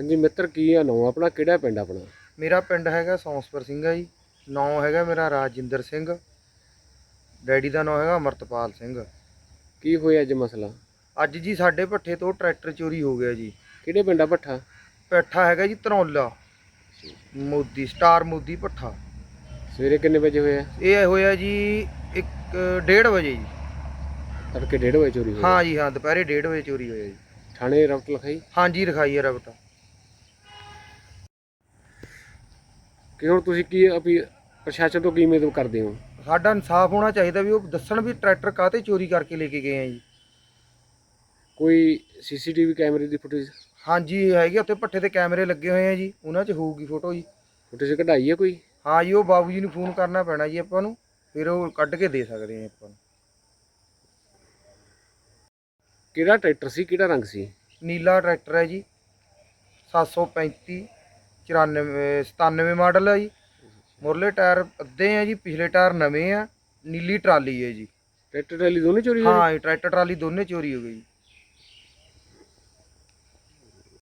ਹਾਂਜੀ ਮਿੱਤਰ ਕੀ ਆ ਨਾਮ ਆਪਣਾ ਕਿਹੜਾ ਪਿੰਡ ਆਪਣਾ? ਮੇਰਾ ਪਿੰਡ ਹੈਗਾ ਸੌਂਸਪੁਰ ਸਿੰਘ ਆ ਜੀ। ਨਾਂ ਹੈਗਾ ਮੇਰਾ ਰਾਜਿੰਦਰ ਸਿੰਘ। ਡੈਡੀ ਦਾ ਨਾਂ ਹੈਗਾ ਅਮਰਤਪਾਲ ਸਿੰਘ। ਕੀ ਹੋਇਆ ਅੱਜ ਮਸਲਾ? ਅੱਜ ਜੀ ਸਾਡੇ ਭੱਠੇ ਤੋਂ ਟਰੈਕਟਰ ਚੋਰੀ ਹੋ ਗਿਆ ਜੀ। ਕਿਹੜੇ ਪਿੰਡਾ ਭੱਠਾ? ਪੈਠਾ ਹੈਗਾ ਜੀ ਧਨੌਲਾ ਮੋਦੀ ਸਟਾਰ ਮੋਦੀ ਭੱਠਾ। ਸਵੇਰੇ ਕਿੰਨੇ ਵਜੇ ਹੋਇਆ? ਇਹ ਹੋਇਆ ਜੀ 1:30 ਵਜੇ ਜੀ। ਤੜਕੇ 1:30 ਵਜੇ ਚੋਰੀ ਹੋਈ ਹਾਂ ਜੀ ਹਾਂ ਦੁਪਹਿਰੇ 1:30 ਵਜੇ ਚੋਰੀ ਹੋਇਆ ਜੀ। ਥਾਣੇ ਰਫਟ ਲਿਖਾਈ? ਹਾਂਜੀ ਲਿਖਾਈ ਹੈ ਰਬਟ ਕਿ ਹੁਣ ਤੁਸੀਂ ਕੀ ਅਪੀ ਪ੍ਰਸ਼ਾਸਨ ਤੋਂ ਕੀ ਉਮੀਦ ਕਰਦੇ ਹੋ? ਸਾਡਾ ਇਨਸਾਫ ਹੋਣਾ ਚਾਹੀਦਾ ਵੀ ਉਹ ਦੱਸਣ ਵੀ ਟਰੈਕਟਰ ਕਾਹਤੇ ਚੋਰੀ ਕਰਕੇ ਲੈ ਕੇ ਗਏ ਆ ਜੀ। ਕੋਈ ਸੀਸੀਟੀਵੀ ਕੈਮਰੇ ਦੀ ਫੁਟੇਜ? ਹਾਂਜੀ ਹੈਗੇ ਉੱਥੇ ਭੱਠੇ ਤੇ ਕੈਮਰੇ ਲੱਗੇ ਹੋਏ ਆ ਜੀ ਉਹਨਾਂ 'ਚ ਹੋਊਗੀ ਫੋਟੋ ਜੀ। ਫੁਟੇਜ ਕਢਾਈ ਹੈ ਕੋਈ? ਹਾਂ ਜੀ ਉਹ ਬਾਬੂ ਜੀ ਨੂੰ ਫੋਨ ਕਰਨਾ ਪੈਣਾ ਜੀ ਆਪਾਂ ਨੂੰ ਫਿਰ ਉਹ ਕੱਢ ਕੇ ਦੇ ਸਕਦੇ ਆ ਆਪਾਂ ਨੂੰ। ਕਿਹੜਾ ਟਰੈਕਟਰ ਸੀ ਕਿਹੜਾ ਰੰਗ ਸੀ? ਨੀਲਾ ਟਰੈਕਟਰ ਹੈ ਜੀ 735 94 97 ਮਾਡਲ ਹੈ ਜੀ। ਮੁਰਲੇ ਟਾਇਰ ਅੱਧੇ ਆ ਜੀ ਪਿਛਲੇ ਟਾਇਰ ਨਵੇਂ ਆ। ਨੀਲੀ ਟਰਾਲੀ ਹੈ ਜੀ। ਟਰੈਕਟਰ ਟਰਾਲੀ ਦੋਨੇ ਚੋਰੀ ਹੋਏ? ਹਾਂ ਟਰੈਕਟਰ ਟਰਾਲੀ ਦੋਨੇ ਚੋਰੀ ਹੋ ਗਈ ਜੀ।